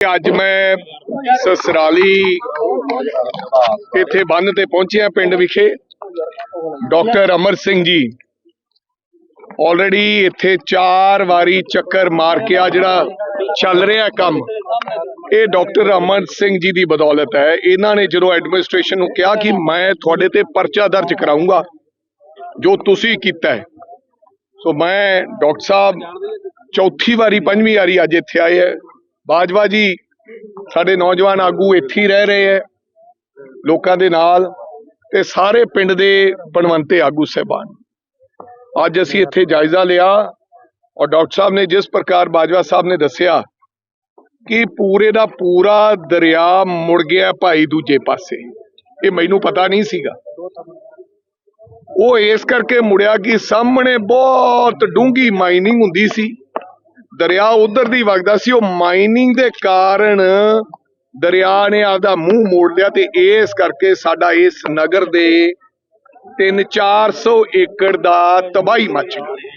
ਅੱਜ ਮੈਂ ਸਸਰਾਲੀ ਇੱਥੇ ਬੰਨ ਤੇ ਪਹੁੰਚਿਆ ਪਿੰਡ ਵਿਖੇ। ਡਾਕਟਰ ਅਮਰ ਸਿੰਘ ਜੀ ਆਲਰੇਡੀ ਇੱਥੇ ਚਾਰ ਵਾਰੀ ਚੱਕਰ ਮਾਰ ਕੇ ਆ ਜਿਹੜਾ ਚੱਲ ਰਿਹਾ ਕੰਮ, ਇਹ ਡਾਕਟਰ ਅਮਰ ਸਿੰਘ ਜੀ ਦੀ ਬਦੌਲਤ ਹੈ। ਇਹਨਾਂ ਨੇ ਜਦੋਂ ਐਡਮਿਨਿਸਟ੍ਰੇਸ਼ਨ ਨੂੰ ਕਿਹਾ ਕਿ ਮੈਂ ਤੁਹਾਡੇ ਤੇ ਪਰਚਾ ਦਰਜ ਕਰਾਉਂਗਾ ਜੋ ਤੁਸੀਂ ਕੀਤਾ ਹੈ। ਸੋ ਮੈਂ ਡਾਕਟਰ ਸਾਹਿਬ, ਚੌਥੀ ਵਾਰੀ, ਪੰਜਵੀਂ ਵਾਰੀ ਅੱਜ ਇੱਥੇ ਆਏ ਹੈ। ਬਾਜਵਾ ਜੀ, ਸਾਡੇ ਨੌਜਵਾਨ ਆਗੂ ਇੱਥੇ ਹੀ ਰਹਿ ਰਹੇ ਹੈ, ਲੋਕਾਂ ਦੇ ਨਾਲ ਤੇ ਸਾਰੇ ਪਿੰਡ ਦੇ ਬਣਵੰਤੇ ਆਗੂ ਸਹਿਬਾਨ। ਅੱਜ ਅਸੀਂ ਇੱਥੇ ਜਾਇਜ਼ਾ ਲਿਆ ਔਰ ਡਾਕਟਰ ਸਾਹਿਬ ਨੇ ਜਿਸ ਪ੍ਰਕਾਰ ਬਾਜਵਾ ਸਾਹਿਬ ਨੇ ਦੱਸਿਆ ਕਿ ਪੂਰੇ ਦਾ ਪੂਰਾ ਦਰਿਆ ਮੁੜ ਗਿਆ ਭਾਈ ਦੂਜੇ ਪਾਸੇ। ਇਹ ਮੈਨੂੰ ਪਤਾ ਨਹੀਂ ਸੀਗਾ। ਉਹ ਇਸ ਕਰਕੇ ਮੁੜਿਆ ਕਿ ਸਾਹਮਣੇ ਬਹੁਤ ਡੂੰਗੀ ਮਾਈਨਿੰਗ ਹੁੰਦੀ ਸੀ। ਦਰਿਆ ਉਧਰ ਦੀ ਵਗਦਾ ਸੀ, ਉਹ ਮਾਈਨਿੰਗ ਦੇ ਕਾਰਨ ਦਰਿਆ ਨੇ ਆਪਦਾ ਮੂੰਹ ਮੋੜ ਲਿਆ ਤੇ ਇਸ ਕਰਕੇ ਸਾਡਾ ਇਸ ਨਗਰ ਦੇ 3-400 ਏਕੜ ਦਾ ਤਬਾਹੀ ਮਚ ਗਈ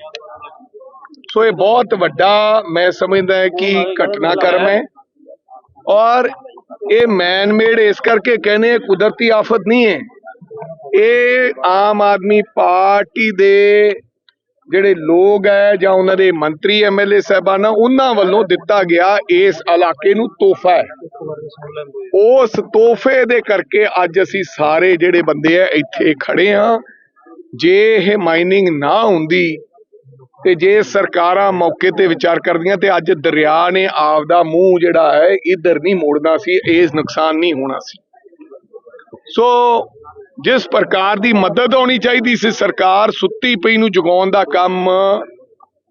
ਸੋ ਇਹ ਬਹੁਤ ਵੱਡਾ ਮੈਂ ਸਮਝਦਾ ਹੈ ਕਿ ਘਟਨਾਕ੍ਰਮ ਹੈ ਔਰ ਇਹ ਮੈਨਮੇਡ ਇਸ ਕਰਕੇ ਕਹਿੰਦੇ ਕੁਦਰਤੀ ਆਫਤ ਨਹੀਂ ਹੈ। ਇਹ ਆਮ ਆਦਮੀ ਪਾਰਟੀ ਦੇ ਜਿਹੜੇ ਲੋਕ ਹੈ ਜਾਂ ਉਹਨਾਂ ਦੇ ਮੰਤਰੀ ਐਮਐਲਏ ਸਾਹਿਬਾਨਾਂ, ਉਹਨਾਂ ਵੱਲੋਂ ਦਿੱਤਾ ਗਿਆ ਇਸ ਇਲਾਕੇ ਨੂੰ ਤੋਹਫਾ ਹੈ। ਉਸ ਤੋਹਫੇ ਦੇ ਕਰਕੇ ਅੱਜ ਅਸੀਂ ਸਾਰੇ ਜਿਹੜੇ ਬੰਦੇ ਆ, ਇੱਥੇ ਖੜੇ ਆ ਜੇ ਇਹ ਮਾਈਨਿੰਗ ਨਾ ਹੁੰਦੀ ਤੇ ਜੇ ਸਰਕਾਰਾਂ ਮੌਕੇ ਤੇ ਵਿਚਾਰ ਕਰਦੀਆਂ ਤੇ ਅੱਜ ਦਰਿਆ ਨੇ ਆਪਦਾ ਮੂੰਹ ਜਿਹੜਾ ਹੈ, ਇਧਰ ਨਹੀਂ ਮੋੜਨਾ ਸੀ ਇਸ ਨੁਕਸਾਨ ਨਹੀਂ ਹੋਣਾ ਸੀ। ਸੋ ਜਿਸ ਪ੍ਰਕਾਰ ਦੀ ਮਦਦ ਹੋਣੀ ਚਾਹੀਦੀ ਸੀ, ਸਰਕਾਰ ਸੁੱਤੀ ਪਈ ਨੂੰ ਜਗਾਉਣ ਦਾ ਕੰਮ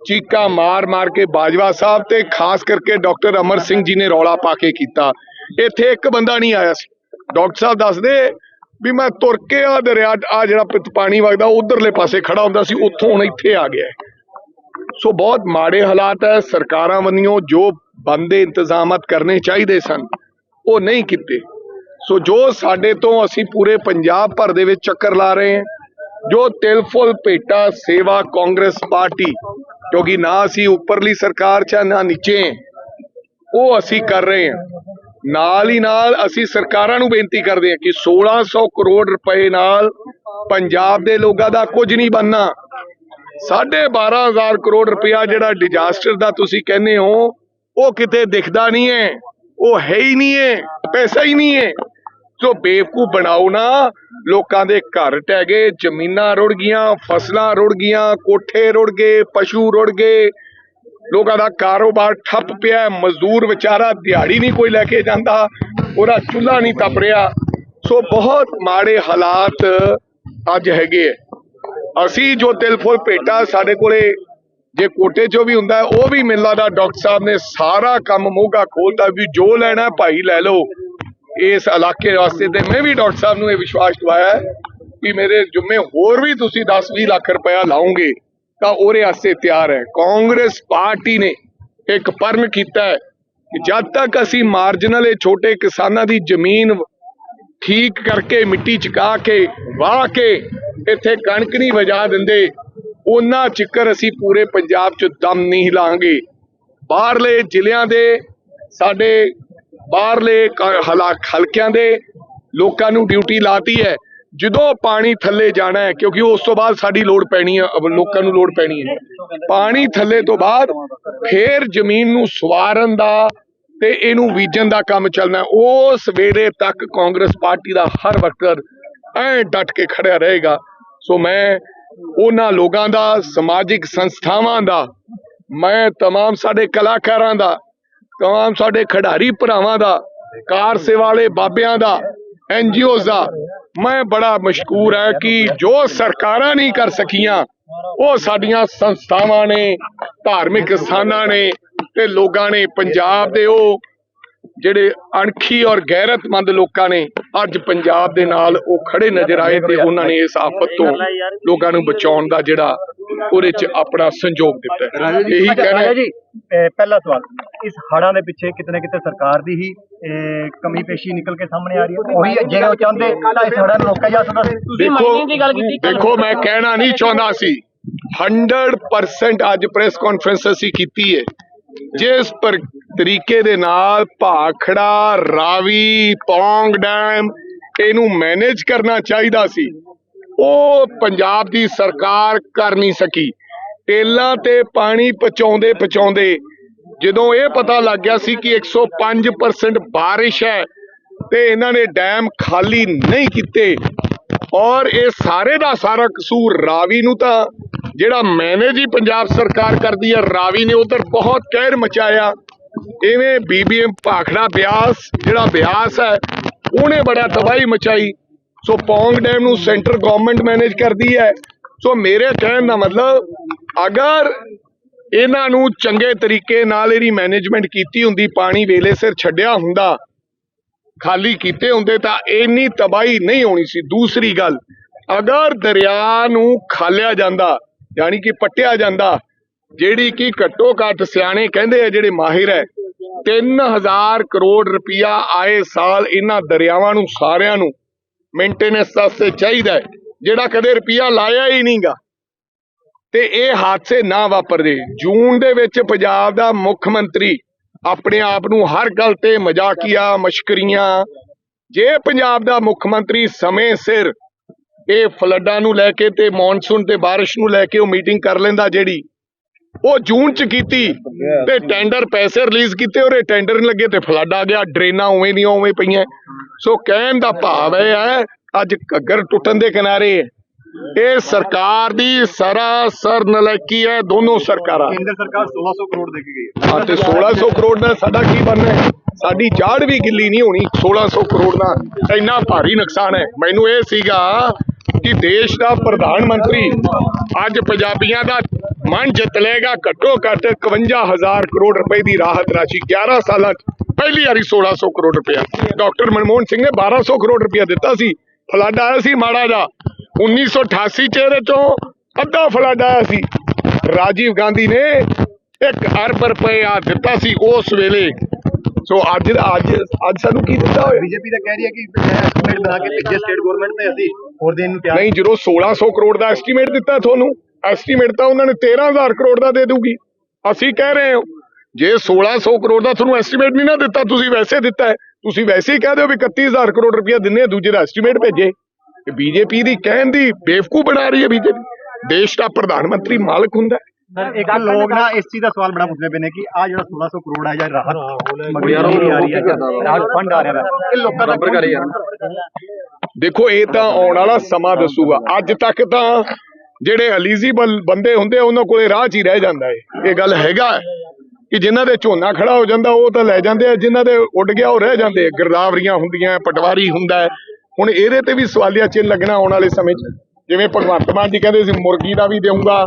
ਚੀਕਾ ਮਾਰ ਮਾਰ ਕੇ ਬਾਜਵਾ ਸਾਹਿਬ ਤੇ ਖਾਸ ਕਰਕੇ ਡਾਕਟਰ ਅਮਰ ਸਿੰਘ ਜੀ ਨੇ ਰੌਲਾ ਪਾ ਕੇ ਕੀਤਾ। ਇੱਥੇ ਇੱਕ ਬੰਦਾ ਨਹੀਂ ਆਇਆ ਸੀ। ਡਾਕਟਰ ਸਾਹਿਬ ਦੱਸਦੇ ਵੀ ਮੈਂ ਤੁਰ ਕੇ ਆ ਦਰਿਆ ਆ ਜਿਹੜਾ ਪਾਣੀ ਵਗਦਾ ਉਧਰਲੇ ਪਾਸੇ ਖੜਾ ਹੁੰਦਾ ਸੀ, ਉੱਥੋਂ ਹੁਣ ਇੱਥੇ ਆ ਗਿਆ ਸੋ ਬਹੁਤ ਮਾੜੇ ਹਾਲਾਤ ਹੈ, ਸਰਕਾਰਾਂ ਵੱਲੋਂ ਜੋ ਬੰਦੇ ਇੰਤਜ਼ਾਮਤ ਕਰਨੇ ਚਾਹੀਦੇ ਸਨ, ਉਹ ਨਹੀਂ ਕੀਤੇ। ਸੋ ਜੋ ਸਾਡੇ ਤੋਂ ਅਸੀਂ ਪੂਰੇ ਪੰਜਾਬ ਭਰ ਦੇ ਵਿੱਚ ਚੱਕਰ ਲਾ ਰਹੇ ਹਾਂ, ਜੋ ਤਿਲਫੁਲ ਭੇਟਾ, ਸੇਵਾ, ਕਾਂਗਰਸ ਪਾਰਟੀ, ਕਿਉਂਕਿ ਨਾ ਅਸੀਂ ਉੱਪਰਲੀ ਸਰਕਾਰ ਚ ਨਾ ਨੀਚੇ ਉਹ ਅਸੀਂ ਕਰ ਰਹੇ ਹਾਂ। ਨਾਲ ਹੀ ਨਾਲ ਅਸੀਂ ਸਰਕਾਰਾਂ ਨੂੰ ਬੇਨਤੀ ਕਰਦੇ ਹਾਂ ਕਿ 1600 ਕਰੋੜ ਰੁਪਏ ਨਾਲ ਪੰਜਾਬ ਦੇ ਲੋਕਾਂ ਦਾ ਕੁਝ ਨਹੀਂ ਬਣਨਾ। ਸਾਢੇ 12000 ਕਰੋੜ ਰੁਪਇਆ ਜਿਹੜਾ ਡਿਜ਼ਾਸਟਰ ਦਾ ਤੁਸੀਂ ਕਹਿੰਦੇ ਹੋ, ਉਹ ਕਿਤੇ ਦਿਖਦਾ ਨਹੀਂ ਹੈ, ਉਹ ਹੈ ਹੀ ਨਹੀਂ ਹੈ, ਪੈਸਾ ਹੀ ਨਹੀਂ ਹੈ। ਸੋ ਬੇਵਕੂਫ ਬਣਾਓ ਨਾ। ਲੋਕਾਂ ਦੇ ਘਰ ਟਹਿ ਗਏ, ਜ਼ਮੀਨਾਂ ਰੁੜ ਗਈਆਂ, ਫਸਲਾਂ ਰੁੜ ਗਈਆਂ, ਕੋਠੇ ਰੁੜ ਗਏ, ਪਸ਼ੂ ਰੁੜ ਗਏ। ਲੋਕਾਂ ਦਾ ਕਾਰੋਬਾਰ ਠੱਪ ਪਿਆ, ਮਜ਼ਦੂਰ ਵਿਚਾਰਾ ਦਿਹਾੜੀ ਨਹੀਂ ਕੋਈ ਲੈ ਕੇ ਜਾਂਦਾ, ਉਹਦਾ ਚੁੱਲ੍ਹਾ ਨਹੀਂ ਤਪ ਰਿਹਾ। ਸੋ ਬਹੁਤ ਮਾੜੇ ਹਾਲਾਤ ਅੱਜ ਹੈਗੇ ਹੈ ਅਸੀਂ ਜੋ ਤਿਲਫੁਲ ਭੇਟਾ ਸਾਡੇ ਕੋਲੇ, ਜੇ ਕੋਟੇ ਚੋਂ ਵੀ ਹੁੰਦਾ, ਉਹ ਵੀ ਮਿਲਦਾ। ਦਾ ਡਾਕਟਰ ਸਾਹਿਬ ਨੇ ਸਾਰਾ ਕੰਮ ਮੋਗਾ ਖੋਲਦਾ ਵੀ ਜੋ ਲੈਣਾ ਭਾਈ ਲੈ ਲਓ। ਇਸ ਇਲਾਕੇ ਵਾਸਤੇ ਤੇ ਮੈਂ ਵੀ ਡਾਕਟਰ ਸਾਹਿਬ ਨੂੰ ਇਹ ਵਿਸ਼ਵਾਸ ਦਵਾਇਆ ਕਿ ਮੇਰੇ ਜੁਮੇ ਹੋਰ ਵੀ ਤੁਸੀਂ 10-20 ਲੱਖ ਰੁਪਇਆ ਲਾਉਂਗੇ ਤਾਂ ਉਹਦੇ ਵਾਸਤੇ ਤਿਆਰ ਹੈ। ਕਾਂਗਰਸ ਪਾਰਟੀ ਨੇ ਇੱਕ ਪਰਨ ਕੀਤਾ ਹੈ ਕਿ ਜਦ ਤੱਕ ਅਸੀਂ ਮਾਰਜਨਲ ਇਹ ਛੋਟੇ ਕਿਸਾਨਾਂ ਦੀ ਜ਼ਮੀਨ ਠੀਕ ਕਰਕੇ ਮਿੱਟੀ ਚਕਾ ਕੇ, ਵਾਹ ਕੇ ਇੱਥੇ ਕਣਕ ਨਹੀਂ ਵਜਾ ਦਿੰਦੇ, ਉਹਨਾਂ ਚਿੱਕਰ ਅਸੀਂ ਪੂਰੇ ਪੰਜਾਬ 'ਚ ਦਮ ਨਹੀਂ ਲਾਂਗੇ। ਬਾਹਰਲੇ ਜ਼ਿਲ੍ਹਿਆਂ ਦੇ ਸਾਡੇ ਬਾਹਰਲੇ ਕ- ਹਲਾ- ਹਲਕਿਆਂ ਦੇ ਲੋਕਾਂ ਨੂੰ ਡਿਊਟੀ ਲਾਤੀ ਹੈ ਜਦੋਂ ਪਾਣੀ ਥੱਲੇ ਜਾਣਾ ਹੈ ਕਿਉਂਕਿ ਉਸ ਤੋਂ ਬਾਅਦ ਸਾਡੀ ਲੋੜ ਪੈਣੀ ਹੈ ਅਬ ਲੋਕਾਂ ਨੂੰ ਲੋੜ ਪੈਣੀ ਹੈ ਪਾਣੀ ਥੱਲੇ ਤੋਂ ਬਾਅਦ ਫੇਰ ਜ਼ਮੀਨ ਨੂੰ ਸਵਾਰਨ ਦਾ ਤੇ ਇਹਨੂੰ ਬੀਜਣ ਦਾ ਕੰਮ ਚੱਲਣਾ ਹੈ। ਉਸ ਵੇਲੇ ਤੱਕ ਕਾਂਗਰਸ ਪਾਰਟੀ ਦਾ ਹਰ ਵਰਕਰ ਐ ਡਟ ਕੇ ਖੜਿਆ ਰਹੇਗਾ ਸੋ ਮੈਂ ਉਹਨਾਂ ਲੋਕਾਂ ਦਾ ਸਮਾਜਿਕ ਸੰਸਥਾਵਾਂ ਦਾ ਮੈਂ तमाम ਸਾਡੇ ਕਲਾਕਾਰਾਂ ਦਾ तमाम ਸਾਡੇ ਖਿਡਾਰੀ ਭਰਾਵਾਂ ਦਾ ਕਾਰ ਸੇਵਾ ਵਾਲੇ ਬਾਬਿਆਂ ਦਾ ਐਨਜੀਓਜ਼ ਦਾ ਮੈਂ ਬੜਾ ਮਸ਼ਕੂਰ ਹੈ ਕਿ ਜੋ ਸਰਕਾਰਾਂ ਨਹੀਂ ਕਰ ਸਕੀਆਂ ਉਹ ਸਾਡੀਆਂ ਸੰਸਥਾਵਾਂ ਨੇ ਧਾਰਮਿਕ ਸਥਾਨਾਂ ਨੇ ਤੇ ਲੋਕਾਂ ਨੇ ਪੰਜਾਬ ਦੇ ਉਹ ਜਿਹੜੇ ਅਣਖੀ ਔਰ ਗੈਰਤਮੰਦ ਲੋਕਾਂ ਨੇ ਅੱਜ ਪੰਜਾਬ ਦੇ ਨਾਲ ਉਹ ਖੜੇ ਨਜ਼ਰ ਆਏ ਤੇ ਉਹਨਾਂ ਨੇ ਇਸ ਆਫਤ ਤੋਂ ਲੋਕਾਂ ਨੂੰ ਬਚਾਉਣ ਦਾ ਜਿਹੜਾ ਉਹਦੇ 'ਚ ਆਪਣਾ ਸੰਯੋਗ ਦਿੱਤਾ ਹੈ। ਇਹੀ ਕਹਿਣਾ ਹੈ। ਰਾਜਾ ਜੀ ਅਹ ਪਹਿਲਾ ਸਵਾਲ ਇਸ ਹੜਾਂ ਦੇ ਪਿੱਛੇ ਕਿਤੇ ਨਾ ਕਿਤੇ ਸਰਕਾਰ ਦੀ ਹੀ ਅਹ, ਕਮੀ ਪੇਸ਼ੀ ਨਿਕਲ ਕੇ ਸਾਹਮਣੇ ਆ ਰਹੀ ਹੈ ਉਹੀ ਜੇ ਉਹ ਚਾਹੁੰਦੇ ਤਾਂ ਇਸ ਹੜਾਂ ਨੂੰ ਰੋਕਿਆ ਜਾ ਸਕਦਾ ਸੀ ਤੁਸੀਂ mining ਦੀ ਗੱਲ ਕੀਤੀ, ਕੱਲ੍ਹ। ਦੇਖੋ ਮੈਂ ਕਹਿਣਾ ਨਹੀਂ ਚਾਹੁੰਦਾ ਸੀ 100% ਅੱਜ ਪ੍ਰੈਸ ਕਾਨਫਰੰਸ ਅਸੀਂ ਕੀਤੀ ਹੈ ਜਿਸ ਪਰ ਤਰੀਕੇ ਦੇ ਨਾਲ ਭਾਖੜਾ ਰਾਵੀ ਪੌਂਗ ਡੈਮ ਇਹਨੂੰ ਮੈਨੇਜ ਕਰਨਾ ਚਾਹੀਦਾ ਸੀ ਉਹ ਪੰਜਾਬ ਦੀ ਸਰਕਾਰ ਕਰ ਨਹੀਂ ਸਕੀ। ਟੇਲਾਂ ਤੇ ਪਾਣੀ ਪਹੁੰਚਾਉਂਦੇ ਪਹੁੰਚਾਉਂਦੇ ਜਦੋਂ ਇਹ ਪਤਾ ਲੱਗ ਗਿਆ ਸੀ ਕਿ 105% ਬਾਰਿਸ਼ ਹੈ ਤੇ ਇਹਨਾਂ ਨੇ ਡੈਮ ਖਾਲੀ ਨਹੀਂ ਕੀਤੇ ਔਰ ਇਹ ਸਾਰੇ ਦਾ ਸਾਰਾ ਕਸੂਰ ਰਾਵੀ ਨੂੰ ਤਾਂ ਜਿਹੜਾ ਮੈਨੇਜ ਹੀ ਪੰਜਾਬ ਸਰਕਾਰ ਕਰਦੀ ਹੈ, ਰਾਵੀ ਨੇ ਉਧਰ ਬਹੁਤ ਕਹਿਰ ਮਚਾਇਆ। ਇਵੇਂ ਬੀਬੀਐਮ ਭਾਖੜਾ ਬਿਆਸ, ਜਿਹੜਾ ਬਿਆਸ ਹੈ, ਉਹਨੇ ਬੜਾ ਤਬਾਹੀ ਮਚਾਈ। ਸੋ ਪੌਂਗ ਡੈਮ ਨੂੰ ਸੈਂਟਰ ਗਵਰਨਮੈਂਟ ਮੈਨੇਜ ਕਰਦੀ ਹੈ। ਸੋ ਮੇਰੇ ਕਹਿਣ ਦਾ ਮਤਲਬ, ਅਗਰ ਇਹਨਾਂ ਨੂੰ ਚੰਗੇ ਤਰੀਕੇ ਨਾਲ ਇਹਦੀ ਮੈਨੇਜਮੈਂਟ ਕੀਤੀ ਹੁੰਦੀ, ਪਾਣੀ ਵੇਲੇ ਸਿਰ ਛੱਡਿਆ ਹੁੰਦਾ, ਖਾਲੀ ਕੀਤੇ ਹੁੰਦੇ, ਤਾਂ ਇੰਨੀ ਤਬਾਹੀ ਨਹੀਂ ਹੋਣੀ ਸੀ। ਦੂਸਰੀ ਗੱਲ, ਅਗਰ ਦਰਿਆ ਨੂੰ ਖਾਲਿਆ ਜਾਂਦਾ, ਯਾਨੀ ਕਿ ਪੱਟਿਆ ਜਾਂਦਾ, ਜਿਹੜੀ ਕਿ ਘੱਟੋ ਘੱਟ ਸਿਆਣੇ ਕਹਿੰਦੇ ਆ, ਜਿਹੜੇ ਮਾਹਿਰ ਹੈ 3000 ਕਰੋੜ ਰੁਪਇਆ ਆਏ ਸਾਲ ਇਹਨਾਂ ਦਰਿਆਵਾਂ ਨੂੰ, ਸਾਰਿਆਂ ਨੂੰ ਮੇਨਟੇਨੈਂਸ ਵਾਸਤੇ ਚਾਹੀਦਾ ਹੈ, ਜਿਹੜਾ ਕਦੇ ਰੁਪਇਆ ਲਾਇਆ ਹੀ ਨਹੀਂਗਾ ਤੇ ਇਹ ਹਾਦਸੇ ਨਾ ਵਾਪਰਦੇ। ਜੂਨ ਦੇ ਵਿੱਚ ਪੰਜਾਬ ਦਾ ਮੁੱਖ ਮੰਤਰੀ ਆਪਣੇ ਆਪ ਨੂੰ ਹਰ ਗੱਲ ਤੇ ਮਜ਼ਾਕੀਆ, ਮਸ਼ਕਰੀਆਂ, ਜੇ ਪੰਜਾਬ ਦਾ ਮੁੱਖ ਮੰਤਰੀ ਸਮੇਂ ਸਿਰ ਇਹ ਫਲੱਡਾਂ ਨੂੰ ਲੈ ਕੇ ਤੇ ਮੌਨਸੂਨ ਤੇ ਬਾਰਿਸ਼ ਨੂੰ ਲੈ ਕੇ ਉਹ ਮੀਟਿੰਗ ਕਰ ਲੈਂਦਾ ਜਿਹੜੀ, ਉਹ ਜੂਨ ਚ ਕੀਤੀ ਤੇ ਟੈਂਡਰ ਪੈਸੇ ਰਿਲੀਜ਼ ਕੀਤੇ ਔਰ ਇਹ ਟੈਂਡਰ ਨਹੀਂ ਲੱਗੇ ਤੇ ਫਲੱਡ ਆ ਗਿਆ, ਡਰੇਨਾਂ ਉਵੇਂ ਦੀਆਂ ਉਵੇਂ ਪਈਆਂ। ਸੋ ਕਹਿਣ ਦਾ ਭਾਵ ਇਹ ਹੈ ਅੱਜ ਘੱਗਰ ਟੁੱਟਣ ਦੇ ਕਿਨਾਰੇ ਹੈ ਇਹ ਸਰਕਾਰ ਦੀ ਸਰਾਸਰ ਨਲਾਇਕੀ ਹੈ ਦੋਨੋਂ ਸਰਕਾਰਾਂ। ਕੇਂਦਰ ਸਰਕਾਰ 1600 ਕਰੋੜ ਦੇ ਕੇ ਗਈ ਹੈ। ਹਾਂ ਤੇ 1600 ਕਰੋੜ ਨਾਲ ਸਾਡਾ ਕੀ ਬਣਨਾ ਹੈ? ਸਾਡੀ ਚਾੜ ਵੀ ਗਿੱਲੀ ਨਹੀਂ ਹੋਣੀ 1600 ਕਰੋੜ ਦਾ ਇੰਨਾ ਭਾਰੀ ਨੁਕਸਾਨ ਹੈ। ਮੈਨੂੰ ਇਹ ਸੀਗਾ ਕਿ ਦੇਸ਼ ਦਾ ਪ੍ਰਧਾਨ ਮੰਤਰੀ ਅੱਜ ਪੰਜਾਬੀਆਂ ਦਾ ਮਨ ਜਿੱਤ ਲਏਗਾ ਘੱਟੋ ਘੱਟ 51000 ਕਰੋੜ ਰੁਪਏ ਦੀ ਰਾਹਤ ਰਾਸ਼ੀ। 11 ਸਾਲਾਂ 'ਚ ਪਹਿਲੀ ਵਾਰੀ 1600 ਕਰੋੜ ਰੁਪਇਆ। ਡਾਕਟਰ ਮਨਮੋਹਨ ਸਿੰਘ ਨੇ 1200 ਕਰੋੜ ਰੁਪਇਆ ਦਿੱਤਾ ਸੀ। ਫਲੱਡ ਆਇਆ ਸੀ ਮਾੜਾ ਜਾ 1988 ਚ ਇਹਦੇ ਚੋਂ ਅੱਧਾ ਫਲੱਡ ਆਇਆ ਸੀ। ਰਾਜੀਵ ਗਾਂਧੀ ਨੇ ਇੱਕ ਅਰਬ ਰੁਪਇਆ ਦਿੱਤਾ ਸੀ ਉਸ ਵੇਲੇ। ਸੋ ਅੱਜ ਅੱਜ ਅੱਜ ਸਾਨੂੰ ਕੀ ਦਿੱਤਾ ਹੋਇਆ? ਬੀਜੇਪੀ ਤਾਂ ਕਹਿ ਰਹੀ ਹੈ ਕਿ ਐਸਟੀਮੇਟ ਬਣਾ ਕੇ ਭੇਜੇ ਸਟੇਟ ਗਵਰਨਮੈਂਟ ਤੇ ਅਸੀਂ ਹੋਰ ਦੇਣ ਨੂੰ ਤਿਆਰ ਨਹੀਂ ਜਦੋਂ 1600 ਕਰੋੜ ਦਾ ਐਸਟੀਮੇਟ ਦਿੱਤਾ ਤੁਹਾਨੂੰ ਐਸਟੀਮੇਟ ਤਾਂ ਉਹਨਾਂ ਨੇ 13000 ਕਰੋੜ ਦਾ ਦੇ ਦੂਗੀ ਅਸੀਂ ਕਹਿ ਰਹੇ ਹਾਂ ਜੇ 1600 ਕਰੋੜ ਦਾ ਤੁਹਾਨੂੰ ਐਸਟੀਮੇਟ ਨਹੀਂ ਨਾ ਦਿੱਤਾ ਤੁਸੀਂ ਵੈਸੇ ਦਿੱਤਾ ਹੈ। ਤੁਸੀਂ ਵੈਸੇ ਹੀ ਕਹਿ ਦਿਓ ਵੀ 31000 ਕਰੋੜ ਰੁਪਇਆ ਦਿੰਨੇ ਆ, ਦੂਜੇ ਦਾ ਐਸਟੀਮੇਟ ਭੇਜੇ। ਬੀਜੇਪੀ ਦੀ ਕਹਿਣ ਦੀ ਬੇਵਕੂਫ ਬਣਾ ਰਹੀ ਹੈ ਬੀਜੇਪੀ। ਦੇਸ਼ ਦਾ ਪ੍ਰਧਾਨ ਮੰਤਰੀ ਮਾਲਕ ਹੁੰਦਾ ਹੈ। ਸਰ ਇੱਕ ਲੋਕ ਨਾ ਇਸ ਚੀਜ਼ ਦਾ ਸਵਾਲ ਬੜਾ ਪੁੱਛਦੇ ਪਏ ਨੇ ਕਿ ਆ ਜਿਹੜਾ 1600 ਕਰੋੜ ਹੈ ਜਾਂ ਰਾਹਤ ਮੰਡੀ ਆ ਰਹੀ ਹੈ ਰਾਹਤ ਫੰਡ ਆ ਰਿਹਾ ਹੈ ਇਹ ਲੋਕਾਂ ਦਾ ਬਰਾਬਰ ਕਰੇ ਦੇਖੋ ਇਹ ਤਾਂ ਆਉਣ ਵਾਲਾ ਸਮਾਂ ਦੱਸੂਗਾ। ਅੱਜ ਤੱਕ ਤਾਂ ਜਿਹੜੇ ਐਲੀਜੀਬਲ ਬੰਦੇ ਹੁੰਦੇ ਆ, ਉਹਨਾਂ ਕੋਲੇ ਰਾਹ 'ਚ ਹੀ ਰਹਿ ਜਾਂਦਾ ਹੈ ਇਹ ਗੱਲ ਹੈਗਾ ਕਿ ਜਿਨ੍ਹਾਂ ਦੇ ਝੋਨਾ ਖੜਾ ਹੋ ਜਾਂਦਾ ਉਹ ਤਾਂ ਲੈ ਜਾਂਦੇ ਆ ਜਿਨ੍ਹਾਂ ਦੇ ਉੱਡ ਗਿਆ ਉਹ ਰਹਿ ਜਾਂਦੇ ਆ। ਗਿਰਦਾਵਰੀਆਂ ਹੁੰਦੀਆਂ ਪਟਵਾਰੀ ਹੁੰਦਾ। ਹੁਣ ਇਹਦੇ ਤੇ ਵੀ ਸਵਾਲੀਆ ਚਿੰਨ੍ਹ ਲੱਗਣਾ ਆਉਣ ਵਾਲੇ ਸਮੇਂ 'ਚ। ਜਿਵੇਂ ਭਗਵੰਤ ਮਾਨ ਜੀ ਕਹਿੰਦੇ ਸੀ ਮੁਰਗੀ ਦਾ ਵੀ ਦੇਊਂਗਾ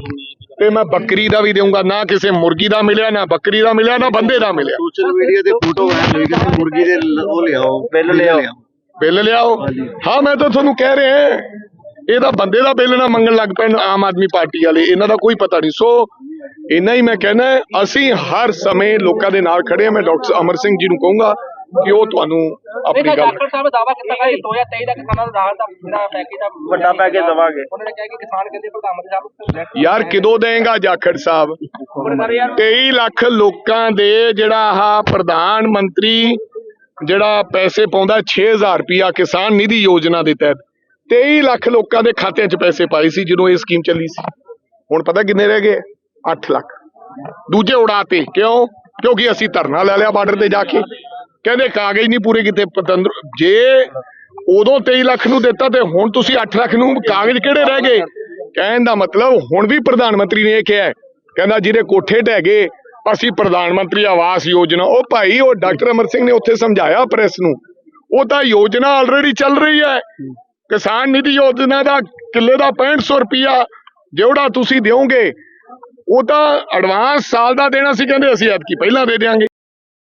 ਤੇ ਮੈਂ ਬੱਕਰੀ ਦਾ ਵੀ ਦੇਊਂਗਾ। ਨਾ ਕਿਸੇ ਮੁਰਗੀ ਦਾ ਮਿਲਿਆ ਨਾ ਬੱਕਰੀ ਦਾ ਮਿਲਿਆ ਨਾ ਬੰਦੇ ਦਾ ਮਿਲਿਆ। ਸੋਸ਼ਲ ਮੀਡੀਆ ਤੇ ਫੋਟੋ ਵਾਇਰਲ ਹੋਈ ਕਿ ਮੁਰਗੀ ਦੇ ਉਹ ਲਿਆਓ ਬਿੱਲ ਲਿਆਓ। ਬਿੱਲ ਲਿਆਓ। ਹਾਂ ਮੈਂ ਤਾਂ ਤੁਹਾਨੂੰ ਕਹਿ ਰਿਹਾ ਇਹਦਾ ਬੰਦੇ ਦਾ ਬਿੱਲ ਨਾ ਮੰਗਣ ਲੱਗ ਪੈਣ ਆਮ ਆਦਮੀ ਪਾਰਟੀ ਵਾਲੇ ਇਹਨਾਂ ਦਾ ਕੋਈ ਪਤਾ ਨਹੀਂ। ਸੋ ਇੰਨਾ ਹੀ ਮੈਂ ਕਹਿਣਾ ਹੈ, ਅਸੀਂ ਹਰ ਸਮੇਂ ਲੋਕਾਂ ਦੇ ਨਾਲ ਖੜੇ ਹਾਂ। ਮੈਂ ਡਾਕਟਰ ਅਮਰ ਸਿੰਘ ਜੀ ਨੂੰ ਕਹੂੰਗਾ ਕਿ ਉਹ ਤੁਹਾਨੂੰ ਆਪਣੀ ਗੱਲ ਡਾਕਟਰ ਸਾਹਿਬ ਦਾਵਾ ਕੀਤਾ ਹੈ 2023 ਦਾ ਕਿਸਾਨਾਂ ਦਾ ਰਾਹਤ ਦਾ ਜਿਹੜਾ ਪੈਕੇਜ ਆ ਵੱਡਾ ਪੈਕੇਜ ਦਵਾਂਗੇ। ਉਹਨਾਂ ਨੇ ਕਿਹਾ ਕਿ ਕਿਸਾਨ ਕਹਿੰਦੇ ਪ੍ਰਧਾਨ ਮੰਤਰੀ ਸਾਹਿਬ ਯਾਰ ਕਿਦੋਂ ਦੇਂਗਾ ਜਾਖੜ ਸਾਹਿਬ? ਪਰ ਯਾਰ। 23 ਲੱਖ ਲੋਕਾਂ ਦੇ ਜਿਹੜਾ ਆਹ ਪ੍ਰਧਾਨ ਮੰਤਰੀ ਜਿਹੜਾ ਪੈਸੇ ਪਾਉਂਦਾ 6000 ਰੁਪਿਆ ਕਿਸਾਨ ਨਿਧੀ ਯੋਜਨਾ ਦੇ ਤਹਿਤ। 23 ਲੱਖ ਲੋਕਾਂ ਦੇ ਖਾਤਿਆਂ 'ਚ ਪੈਸੇ ਪਾਏ ਸੀ ਜਦੋਂ ਇਹ ਸਕੀਮ ਚੱਲੀ ਸੀ। ਹੁਣ ਪਤਾ ਕਿੰਨੇ ਰਹਿ ਗਏ? 8 ਲੱਖ। ਦੂਜੇ ਉਡਾਤੇ, ਕਿਉਂ? ਕਿਉਂਕਿ ਅਸੀਂ ਧਰਨਾ ਲੈ ਲਿਆ ਬਾਰਡਰ ਤੇ ਜਾ ਕੇ। ਕਹਿੰਦੇ ਕਾਗਜ਼ ਨਹੀਂ ਪੂਰੇ ਕੀਤੇ, ਪਤੰਦਰ, ਜੇ ਉਦੋਂ 23 ਲੱਖ ਨੂੰ ਦਿੱਤਾ ਤੇ ਹੁਣ ਤੁਸੀਂ 8 ਲੱਖ ਨੂੰ ਕਾਗਜ਼ ਕਿਹੜੇ ਰਹਿ ਗਏ? ਕਹਿਣ ਦਾ ਮਤਲਬ ਹੁਣ ਵੀ ਪ੍ਰਧਾਨ ਮੰਤਰੀ ਨੇ ਇਹ ਕਿਹਾ। ਕਹਿੰਦਾ ਜਿਹਦੇ ਕੋਠੇ ਢਹਿ ਗਏ, ਅਸੀਂ ਪ੍ਰਧਾਨ ਮੰਤਰੀ ਆਵਾਸ ਯੋਜਨਾ, ਉਹ ਭਾਈ, ਉਹ ਡਾਕਟਰ ਅਮਰ ਸਿੰਘ ਨੇ ਉੱਥੇ ਸਮਝਾਇਆ ਪ੍ਰੈਸ ਨੂੰ। ਉਹ ਤਾਂ ਯੋਜਨਾ ਆਲਰੇਡੀ ਚੱਲ ਰਹੀ ਹੈ। ਕਿਸਾਨ ਨਿਧੀ ਯੋਜਨਾ ਦਾ ਕਿੱਲੇ ਦਾ 6500 ਰੁਪਿਆ ਜਿਹੜਾ ਤੁਸੀਂ ਦਿਓਗੇ ਉਹ ਤਾਂ ਐਡਵਾਂਸ ਸਾਲ ਦਾ ਦੇਣਾ ਸੀ ਕਹਿੰਦੇ ਅਸੀਂ ਐਤਕੀ ਪਹਿਲਾਂ ਦੇ ਦਿਆਂਗੇ।